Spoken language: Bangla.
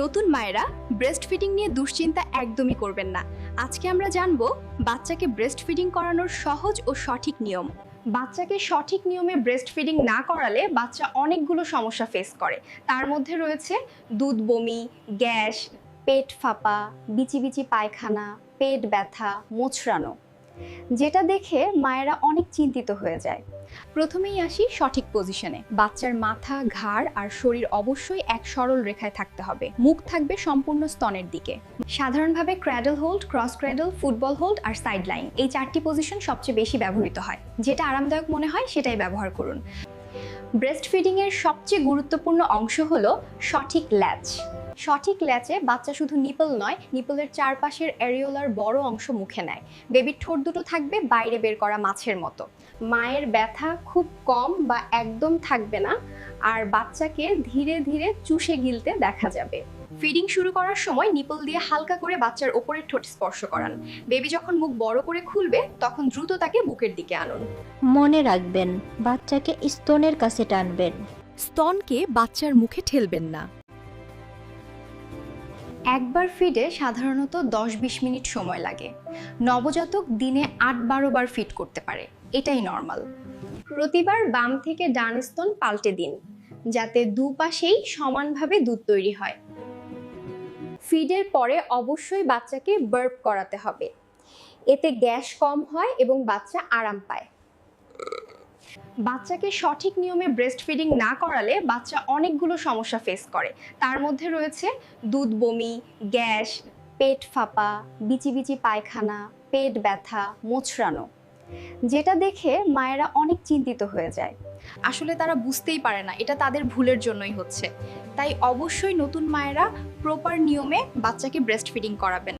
নতুন মায়েরা ব্রেস্ট ফিডিং নিয়ে দুশ্চিন্তা একদমই করবেন না। আজকে আমরা জানব বাচ্চাকে ব্রেস্ট ফিডিং করানোর সহজ ও সঠিক নিয়ম। বাচ্চাকে সঠিক নিয়মে ব্রেস্ট ফিডিং না করালে বাচ্চা অনেকগুলো সমস্যা ফেস করে। তার মধ্যে রয়েছে দুধ বমি, গ্যাস, পেট ফাঁপা, বিচি বিচি পায়খানা, পেট ব্যথা, মোচড়ানো। যেটা দেখে মায়েরা অনেক চিন্তিত হয়ে যায়। প্রথমেই আসি সঠিক পজিশনে বাচ্চার মাথা, ঘাড় আর শরীর অবশ্যই এক সরল রেখায় থাকতে হবে। মুখ থাকবে সম্পূর্ণ স্তনের দিকে। সাধারণভাবে cradle hold cross cradle football hold আর সাইড লাইন এই চারটি পজিশন সবচেয়ে বেশি ব্যবহৃত হয়। যেটা আরামদায়ক মনে হয় সেটাই ব্যবহার করুন। ব্রেস্ট ফিডিংয়ের সবচেয়ে গুরুত্বপূর্ণ অংশ হলো সঠিক ল্যাচ সঠিক ল্যাচে বাচ্চা শুধু নিপল নয় নিপলের চারপাশের অ্যারিওলার বড় অংশ মুখে নেয়। বেবির ঠোঁট দুটো থাকবে বাইরে বের করা মাছের মতো। মায়ের ব্যথা খুব কম বা একদম থাকবে না আর বাচ্চাকে ধীরে ধীরে চুষে গিলতে দেখা যাবে। ফিডিং শুরু করার সময় নিপল দিয়ে হালকা করে বাচ্চার ওপরের ঠোঁট স্পর্শ করান। বেবি যখন মুখ বড় করে খুলবে তখন দ্রুত তাকে বুকের দিকে আনুন। মনে রাখবেন বাচ্চাকে স্তনের কাছে টানবেন। স্তনকে বাচ্চার মুখে ঠেলবেন না। একবার ফিডে সাধারণত দশ বিশ মিনিট সময় লাগে। নবজাতক দিনে আট বারো বার ফিড করতে পারে। এটাই নর্মাল প্রতিবার বাম থেকে ডান স্তন পাল্টে দিন, যাতে দুপাশেই সমানভাবে দুধ তৈরি হয়। ফিডের পরে অবশ্যই বাচ্চাকে বার্প করাতে হবে। এতে গ্যাস কম হয় এবং বাচ্চা আরাম পায়। বাচ্চাকে সঠিক নিয়মে ব্রেস্ট ফিডিং না করালে বাচ্চা অনেকগুলো সমস্যা ফেস করে। তার মধ্যে রয়েছে দুধ বমি, গ্যাস, পেট ফাঁপা, বিচি বিচি পায়খানা, পেট ব্যথা, মোচড়ানো, যেটা দেখে মায়েরা অনেক চিন্তিত হয়ে যায়। আসলে তারা বুঝতেই পারে না, এটা তাদের ভুলের জন্যই হচ্ছে। তাই অবশ্যই নতুন মায়েরা প্রপার নিয়মে বাচ্চাকে ব্রেস্ট ফিডিং করাবেন।